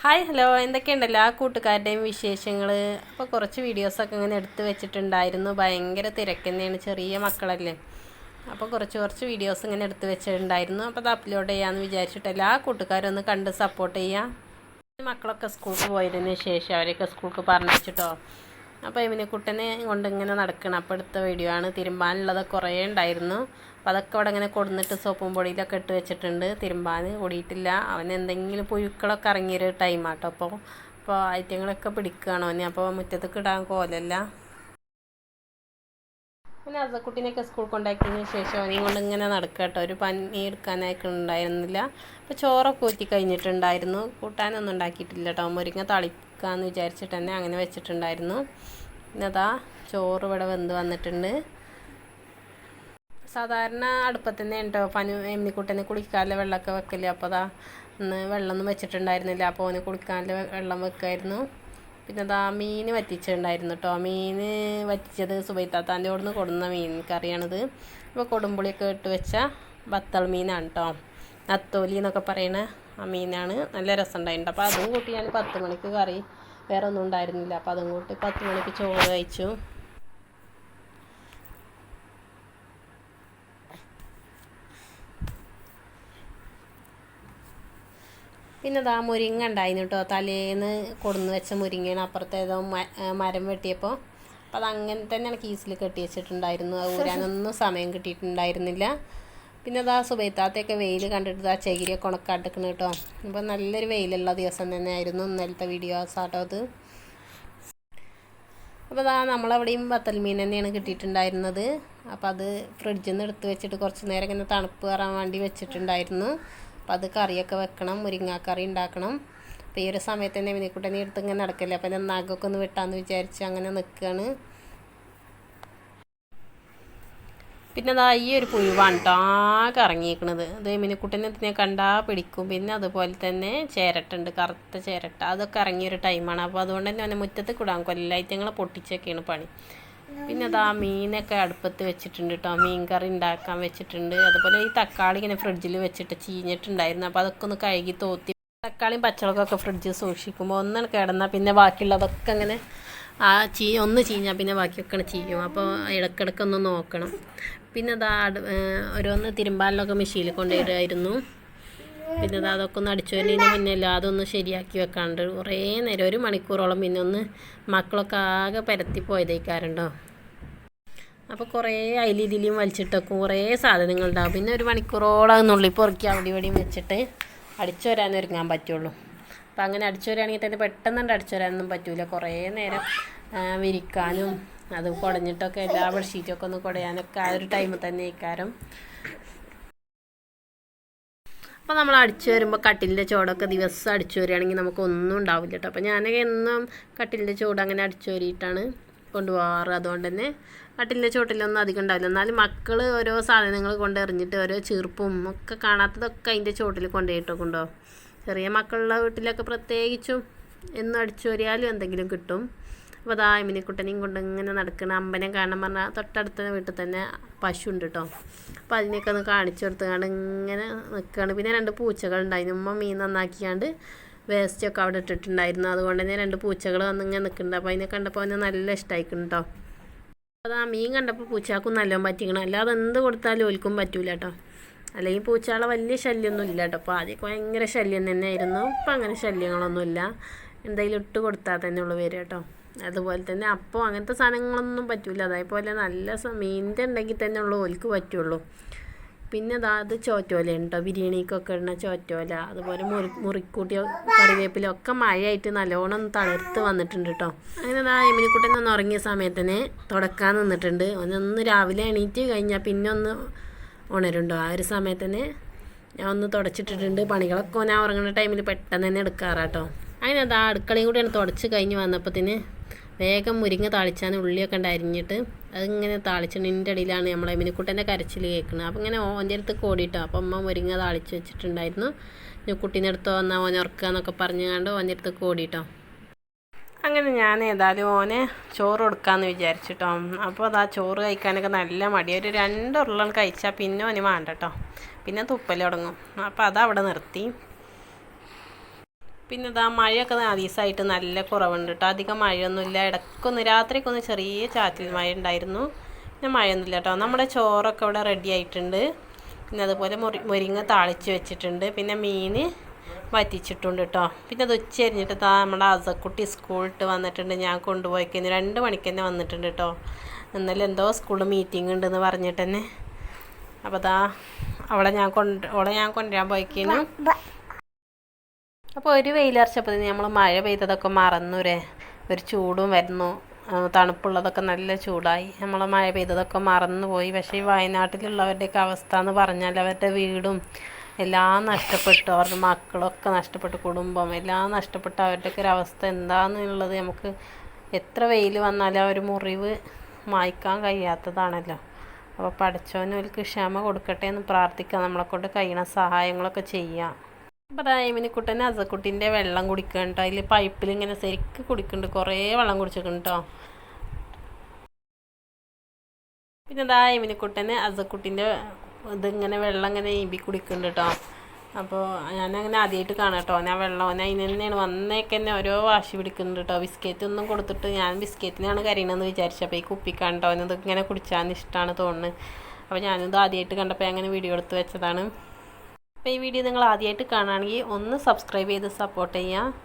Hi hello. എന്തൊക്കെയുണ്ടല്ലോ? ആ കൂട്ടുകാരുടെയും വിശേഷങ്ങൾ അപ്പോൾ കുറച്ച് വീഡിയോസൊക്കെ ഇങ്ങനെ എടുത്ത് വെച്ചിട്ടുണ്ടായിരുന്നു. ഭയങ്കര തിരക്കുന്നതാണ് ചെറിയ മക്കളല്ലേ. അപ്പോൾ കുറച്ച് കുറച്ച് വീഡിയോസ് ഇങ്ങനെ എടുത്ത് വെച്ചിട്ടുണ്ടായിരുന്നു. അപ്പോൾ അത് അപ്ലോഡ് ചെയ്യാമെന്ന് വിചാരിച്ചിട്ട് ആ കൂട്ടുകാരും ഒന്ന് കണ്ട് സപ്പോർട്ട് ചെയ്യാം. മക്കളൊക്കെ സ്കൂൾക്ക് പോയതിന് ശേഷം അവരെയൊക്കെ സ്കൂൾക്ക് പറഞ്ഞിട്ടോ അപ്പോൾ ഇവനെ കുട്ടനെ കൊണ്ട് ഇങ്ങനെ നടക്കണം അപ്പോൾ എടുത്ത വീഡിയോ ആണ്. തിരുമ്പാനുള്ളത് കുറേ ഉണ്ടായിരുന്നു. അപ്പോൾ അതൊക്കെ അവിടെ ഇങ്ങനെ കൊടുന്നിട്ട് സോപ്പും പൊടിയിലൊക്കെ ഇട്ട് വെച്ചിട്ടുണ്ട്. തിരുമ്പാൻ ഓടിയിട്ടില്ല. അവൻ എന്തെങ്കിലും പുഴുക്കളൊക്കെ ഇറങ്ങിയൊരു ടൈമാട്ടോ അപ്പോൾ അപ്പോൾ ഐറ്റങ്ങളൊക്കെ പിടിക്കുകയാണോ അവന്. അപ്പോൾ മുറ്റത്തേക്ക് ഇടാൻ കോലല്ല. പിന്നെ അസക്കുട്ടീനെയൊക്കെ സ്കൂൾ കൊണ്ടാക്കിയതിന് ശേഷം അവനെയും കൊണ്ട് ഇങ്ങനെ നടക്കുക കേട്ടോ. ഒരു പനി എടുക്കാനായിട്ട് ഉണ്ടായിരുന്നില്ല. അപ്പോൾ ചോറൊക്കെ ഊറ്റി കഴിഞ്ഞിട്ടുണ്ടായിരുന്നു. കൂട്ടാനൊന്നും ഉണ്ടാക്കിയിട്ടില്ല കേട്ടോ. മുരിങ്ങ തളിക്കാന്ന് വിചാരിച്ചിട്ട് തന്നെ അങ്ങനെ വെച്ചിട്ടുണ്ടായിരുന്നു. പിന്നെ അതാ ചോറ് ഇവിടെ വെന്ത് വന്നിട്ടുണ്ട്. സാധാരണ അടുപ്പത്ത് തന്നെ ഉണ്ടോ പനി എമ്മിക്കുട്ടനെ കുളിക്കാനുള്ള വെള്ളമൊക്കെ വെക്കൽ. അപ്പോൾ അതാ ഇന്ന് വെള്ളമൊന്നും വെച്ചിട്ടുണ്ടായിരുന്നില്ല. അപ്പോൾ അവന് കുളിക്കാനുള്ള വെള്ളം വെക്കായിരുന്നു. പിന്നെ അതാ മീൻ വറ്റിച്ചിട്ടുണ്ടായിരുന്നു കേട്ടോ മീൻ വറ്റിച്ചത് സുബൈത്താത്താന്റെ അവിടെ നിന്ന് കൊടുന്ന മീൻ കറിയാണിത്. അപ്പോൾ കൊടുമ്പുളിയൊക്കെ ഇട്ട് വെച്ച ബത്തൾ മീനാണ് കേട്ടോ നത്തോലി എന്നൊക്കെ പറയണ ആ മീനാണ്. നല്ല രസം ഉണ്ടായിട്ടുണ്ട് അപ്പോൾ അതും കൂട്ടി ഞാൻ പത്ത് മണിക്ക് കറി. വേറെ ഒന്നും ഉണ്ടായിരുന്നില്ല. അപ്പോൾ അതും കൂട്ടി പത്ത് മണിക്ക് ചോറ് കഴിച്ചു. പിന്നെ അതാ മുരിങ്ങ ഉണ്ടായിരുന്നു കേട്ടോ തലേന്ന് കൊടുന്ന് വെച്ച മുരിങ്ങയാണ് അപ്പുറത്തെ ഏതോ മരം വെട്ടിയപ്പോൾ അപ്പോൾ അതങ്ങനെ തന്നെ തന്നെയാണ് കീസിൽ കെട്ടി വെച്ചിട്ടുണ്ടായിരുന്നു. അത് ഊരാനൊന്നും സമയം കിട്ടിയിട്ടുണ്ടായിരുന്നില്ല. പിന്നെ അതാ സുബൈത്താത്തെയൊക്കെ വെയിൽ കണ്ടിട്ട് ആ ചകിരിയൊക്കെ ഉണക്കാട്ടിക്കണം കേട്ടോ അപ്പോൾ നല്ലൊരു വെയിലുള്ള ദിവസം തന്നെ ആയിരുന്നു ഇന്നലത്തെ വീഡിയോസ് ആട്ടോ അത്. അപ്പോൾ അതാ നമ്മളവിടെയും വത്തൽ മീൻ തന്നെയാണ് കിട്ടിയിട്ടുണ്ടായിരുന്നത്. അപ്പോൾ അത് ഫ്രിഡ്ജിൽ നിന്ന് എടുത്ത് വെച്ചിട്ട് കുറച്ച് നേരം ഇങ്ങനെ തണുപ്പ് കയറാൻ വേണ്ടി വെച്ചിട്ടുണ്ടായിരുന്നു. അപ്പോൾ അത് കറിയൊക്കെ വെക്കണം മുരിങ്ങാക്കറി ഉണ്ടാക്കണം. അപ്പോൾ ഈ ഒരു സമയത്ത് തന്നെ മിനിക്കുട്ടനെ എടുത്ത് ഇങ്ങനെ നടക്കല്ലേ? അപ്പോൾ ഞാൻ നഖമൊക്കെ ഒന്ന് വെട്ടാമെന്ന് വിചാരിച്ച് അങ്ങനെ നിൽക്കുകയാണ് പിന്നെ അതാ ഈ ഒരു പുഴുവാണ് കേട്ടോ ആകെ ഇറങ്ങിയിരിക്കണത്. അത് മിനിക്കുട്ടനെ ഇതിനെ കണ്ടാൽ പിടിക്കും. പിന്നെ അതുപോലെ തന്നെ ചേരട്ടുണ്ട് കറുത്ത ചേരട്ട. അതൊക്കെ ഇറങ്ങിയൊരു ടൈമാണ് അപ്പോൾ അതുകൊണ്ട് തന്നെ അവനെ മുറ്റത്ത് കൂടാൻ ഞങ്ങൾ പൊട്ടിച്ചൊക്കെയാണ് പണി. പിന്നെ അതാ മീനൊക്കെ അടുപ്പത്ത് വെച്ചിട്ടുണ്ട് കേട്ടോ മീൻ കറി ഉണ്ടാക്കാൻ വെച്ചിട്ടുണ്ട്. അതുപോലെ ഈ തക്കാളി ഇങ്ങനെ ഫ്രിഡ്ജിൽ വെച്ചിട്ട് ചീഞ്ഞിട്ടുണ്ടായിരുന്നു. അപ്പോൾ അതൊക്കെ ഒന്ന് കഴുകി തോത്തി. തക്കാളിയും പച്ചമുളകൊക്കെ ഫ്രിഡ്ജിൽ സൂക്ഷിക്കുമ്പോൾ ഒന്നാണ് കിടന്നാൽ പിന്നെ ബാക്കിയുള്ളതൊക്കെ അങ്ങനെ ആ ചീ ഒന്ന് ചീഞ്ഞാൽ പിന്നെ ബാക്കിയൊക്കെ ചീയും. അപ്പോൾ ഇടയ്ക്കിടയ്ക്ക് ഒന്ന് നോക്കണം. പിന്നെ അതാ ഓരോന്ന് തിരുമ്പാലിലൊക്കെ മെഷീനിൽ കൊണ്ടുവരുമായിരുന്നു പിന്നെ അത് അതൊക്കെ ഒന്ന് അടിച്ചു വരുന്നതിന് മുന്നേ അതൊന്ന് ശരിയാക്കി വെക്കാണ്ട്. കുറേ നേരം ഒരു മണിക്കൂറോളം പിന്നെ ഒന്ന് മക്കളൊക്കെ ആകെ പരത്തി പോയതേക്കാറുണ്ടോ അപ്പോൾ കുറേ ഇതിലും വലിച്ചിട്ടൊക്കെ കുറേ സാധനങ്ങളുണ്ടാവും പിന്നെ ഒരു മണിക്കൂറോളം നുള്ളി പൊറുക്കി അവിടെ ഇവിടെയും വെച്ചിട്ട് അടിച്ചു വരാൻ ഒരുങ്ങാൻ പറ്റുള്ളൂ. അപ്പം അങ്ങനെ അടിച്ചു വരികയാണെങ്കിൽ തന്നെ പെട്ടെന്ന് അടിച്ചു വരാനൊന്നും പറ്റില്ല കുറേ നേരം വിരിക്കാനും അത് കുടഞ്ഞിട്ടൊക്കെ എല്ലാ ബെഡ്ഷീറ്റൊക്കെ ഒന്ന് കുടയാനൊക്കെ ആ ഒരു ടൈമിൽ തന്നെ ഇക്കാരം അപ്പോൾ നമ്മൾ അടിച്ചു വരുമ്പോൾ കട്ടിലിന്റെ ചോടൊക്കെ ദിവസം അടിച്ചു വരികയാണെങ്കിൽ നമുക്ക് ഒന്നും ഉണ്ടാവില്ല കേട്ടോ അപ്പോൾ ഞാൻ എന്നും കട്ടിലിന്റെ ചോട് അങ്ങനെ അടിച്ചു വരിയിട്ടാണ്. കൊണ്ടുപോകാറ്. അതുകൊണ്ട് തന്നെ കട്ടിലിന്റെ ചോട്ടിലൊന്നും അധികം ഉണ്ടാവില്ല. എന്നാലും മക്കൾ ഓരോ സാധനങ്ങൾ കൊണ്ട് എറിഞ്ഞിട്ട് ഓരോ ചീർപ്പും ഒക്കെ കാണാത്തതൊക്കെ അതിന്റെ കൊണ്ടുപോയിട്ടൊക്കെ കൊണ്ടോ ചെറിയ മക്കളുടെ വീട്ടിലൊക്കെ പ്രത്യേകിച്ചും എന്നും അടിച്ചു വരിയാലും എന്തെങ്കിലും കിട്ടും. അപ്പോൾ അതാ എമിനിക്കുട്ടനെയും കൊണ്ട് ഇങ്ങനെ നടക്കുന്ന അമ്പനെ കാണാൻ പറഞ്ഞാൽ തൊട്ടടുത്ത വീട്ടിൽ തന്നെ പശു ഉണ്ട് കേട്ടോ അപ്പോൾ അതിനെയൊക്കെ ഒന്ന് കാണിച്ചു കൊടുത്തുകൊണ്ട് ഇങ്ങനെ നിൽക്കുകയാണ് പിന്നെ രണ്ട് പൂച്ചകൾ ഉണ്ടായിരുന്നു ഉമ്മ മീൻ നന്നാക്കിയാണ്ട് വേസ്റ്റൊക്കെ അവിടെ ഇട്ടിട്ടുണ്ടായിരുന്നു. അതുകൊണ്ട് തന്നെ രണ്ട് പൂച്ചകൾ വന്ന് ഇങ്ങനെ നിൽക്കുന്നുണ്ട്. അപ്പോൾ അതിനെ കണ്ടപ്പോൾ അവന് നല്ല ഇഷ്ടമായിരിക്കും കേട്ടോ അത് ആ മീൻ കണ്ടപ്പോൾ പൂച്ചക്കും നല്ലോണം പറ്റിക്കണം. അല്ലാതെ എന്ത് കൊടുത്താലും ഒലിക്കും പറ്റൂല കേട്ടോ അല്ലെങ്കിൽ പൂച്ചകളെ വലിയ ശല്യമൊന്നും ഇല്ല കേട്ടോ അപ്പോൾ ആദ്യമൊക്കെ ഭയങ്കര ശല്യം തന്നെയായിരുന്നു. ഇപ്പം അങ്ങനെ ശല്യങ്ങളൊന്നുമില്ല. എന്തെങ്കിലും ഇട്ട് കൊടുത്താൽ തന്നെ ഉള്ളു വരിക കേട്ടോ അതുപോലെ തന്നെ അപ്പോൾ അങ്ങനത്തെ സാധനങ്ങളൊന്നും പറ്റില്ല അതേപോലെ നല്ല മീനിന്റെ ഉണ്ടെങ്കിൽ തന്നെ ഉള്ളു ഓൽക്ക് പറ്റുള്ളൂ. പിന്നെ അതാ അത് ചോറ്റോല ഉണ്ടോ ബിരിയാണിക്കൊക്കെ ഇടുന്ന ചോറ്റോല അതുപോലെ മുറി മുറിക്കൂട്ടിയ കറിവേപ്പിലും ഒക്കെ മഴയായിട്ട് നല്ലോണം തളർത്ത് വന്നിട്ടുണ്ട് കേട്ടോ അങ്ങനെ അതാ എമിനിക്കുട്ടൻ ഒന്ന് ഉറങ്ങിയ സമയത്ത് തന്നെ തുടക്കാൻ നിന്നിട്ടുണ്ട്. ഒന്ന് രാവിലെ എണീറ്റ് കഴിഞ്ഞാൽ പിന്നെ ഒന്ന് ഉണരുണ്ടോ. ആ ഒരു സമയത്ത് തന്നെ ഞാൻ ഒന്ന് തുടച്ചിട്ടിട്ടുണ്ട്. പണികളൊക്കെ ഞാൻ ഉറങ്ങുന്ന ടൈമിൽ പെട്ടെന്ന് തന്നെ എടുക്കാറാട്ടോ. അങ്ങനെ അതാ അടുക്കളയും കൂടിയാണ് തുടച്ച് കഴിഞ്ഞ് വന്നപ്പോൾ തന്നെ വേഗം മുരിങ്ങ താളിച്ചാൻ ഉള്ളിയൊക്കെ ഉണ്ട് അരിഞ്ഞിട്ട് അതിങ്ങനെ താളിച്ചിട്ടിന്റെ ഇടയിലാണ് നമ്മളെ മിനിക്കുട്ടന്റെ കരച്ചിൽ കേൾക്കുന്നത് അപ്പോൾ ഇങ്ങനെ ഓന്റെ അടുത്ത് കോടിയിട്ടോ അപ്പം അമ്മ മുരിങ്ങ താളിച്ച് വെച്ചിട്ടുണ്ടായിരുന്നു. കുട്ടീന്റെ അടുത്ത് വന്നാൽ ഓൻ ഉറക്കുക എന്നൊക്കെ പറഞ്ഞുകൊണ്ട് ഓന്റെ അടുത്ത് കോടിയിട്ടോ അങ്ങനെ ഞാൻ ഏതായാലും ഓനെ ചോറ് കൊടുക്കാമെന്ന് വിചാരിച്ചിട്ടോ. അപ്പോൾ ആ ചോറ് കഴിക്കാനൊക്കെ നല്ല മടി. ഒരു രണ്ട് ഉരുളൻ കഴിച്ചാൽ പിന്നെ ഓന് വേണ്ട കേട്ടോ പിന്നെ തുപ്പൽ തുടങ്ങും. അപ്പോൾ അതവിടെ നിർത്തി. പിന്നെ ഇതാ മഴയൊക്കെ നാലീസായിട്ട് നല്ല കുറവുണ്ട് കേട്ടോ അധികം മഴയൊന്നുമില്ല. ഇടയ്ക്കൊന്ന് രാത്രിയൊക്കെ ഒന്ന് ചെറിയ ചാറ്റൽ മഴ ഉണ്ടായിരുന്നു. പിന്നെ മഴയൊന്നുമില്ല കേട്ടോ നമ്മുടെ ചോറൊക്കെ ഇവിടെ റെഡി ആയിട്ടുണ്ട്. പിന്നെ അതുപോലെ മുറി മുരിങ്ങ താളിച്ച് വെച്ചിട്ടുണ്ട്. പിന്നെ മീൻ വറ്റിച്ചിട്ടുണ്ട് കേട്ടോ പിന്നെ അത് ഉച്ച കഴിഞ്ഞിട്ട് താ നമ്മുടെ അസക്കുട്ടി സ്കൂളിട്ട് വന്നിട്ടുണ്ട്. ഞാൻ കൊണ്ടുപോയി രണ്ട് മണിക്ക് തന്നെ വന്നിട്ടുണ്ട് കേട്ടോ ഇന്നലെ എന്തോ സ്കൂളിൽ മീറ്റിംഗ് ഉണ്ടെന്ന് പറഞ്ഞിട്ട് തന്നെ അപ്പോൾ ദാ അവളെ ഞാൻ കൊണ്ട് അവളെ ഞാൻ കൊണ്ടുവരാൻ പോയിക്കുന്നു അപ്പോൾ ഒരു വെയിലറച്ചപ്പോൾ നമ്മൾ മഴ പെയ്തതൊക്കെ മറന്നുരേ. ഒരു ചൂടും വരുന്നു. തണുപ്പുള്ളതൊക്കെ നല്ല ചൂടായി. നമ്മൾ മഴ പെയ്തതൊക്കെ മറന്നു പോയി പക്ഷേ ഈ വയനാട്ടിലുള്ളവരുടെയൊക്കെ അവസ്ഥ എന്ന് പറഞ്ഞാൽ അവരുടെ വീടും എല്ലാം നഷ്ടപ്പെട്ടു. അവരുടെ മക്കളൊക്കെ നഷ്ടപ്പെട്ടു. കുടുംബം എല്ലാം നഷ്ടപ്പെട്ടു. അവരുടെയൊക്കെ ഒരു അവസ്ഥ എന്താണെന്നുള്ളത് നമുക്ക് എത്ര വെയിൽ വന്നാലും ആ ഒരു മുറിവ് മായ്ക്കാൻ കഴിയാത്തതാണല്ലോ. അപ്പോൾ പഠിച്ചവനവർക്ക് ക്ഷമ കൊടുക്കട്ടെ എന്ന് പ്രാർത്ഥിക്കാം. നമ്മളെക്കൊണ്ട് കഴിയണ സഹായങ്ങളൊക്കെ ചെയ്യാം. അപ്പോൾ കുട്ടനെ അസക്കുട്ടീന്റെ വെള്ളം കുടിക്കണം കേട്ടോ അതിൽ പൈപ്പിൽ ഇങ്ങനെ ശരിക്ക് കുടിക്കുന്നുണ്ട് കുറേ വെള്ളം കുടിച്ചിട്ടുണ്ട് കേട്ടോ പിന്നെ ഇതാ കുട്ടന് അസക്കുട്ടിന്റെ ഇതിങ്ങനെ വെള്ളം ഇങ്ങനെ ഈമ്പി കുടിക്കുന്നുണ്ട് കേട്ടോ അപ്പോൾ ഞാനങ്ങനെ ആദ്യമായിട്ട് കാണാം കേട്ടോ ഞാൻ വെള്ളം ഞാൻ അതിന് തന്നെയാണ്. വന്നേക്ക് തന്നെ ഓരോ വാശി പിടിക്കുന്നുണ്ട് കേട്ടോ ബിസ്ക്കറ്റ് ഒന്നും കൊടുത്തിട്ട് ഞാൻ ബിസ്ക്കറ്റിനാണ് കരയണമെന്ന് വിചാരിച്ചപ്പോൾ ഈ കുപ്പിക്കാൻ കേട്ടോ ഇത് ഇങ്ങനെ കുടിച്ചാൽ ഇഷ്ടമാണ് തോന്നുന്നത് അപ്പോൾ ഞാനിത് ആദ്യമായിട്ട് കണ്ടപ്പോൾ അങ്ങനെ വീഡിയോ എടുത്ത് വെച്ചതാണ്. അപ്പോൾ ഈ വീഡിയോ നിങ്ങൾ ആദ്യമായിട്ട് കാണുകയാണെങ്കിൽ ഒന്ന് സബ്സ്ക്രൈബ് ചെയ്ത് സപ്പോർട്ട് ചെയ്യുക.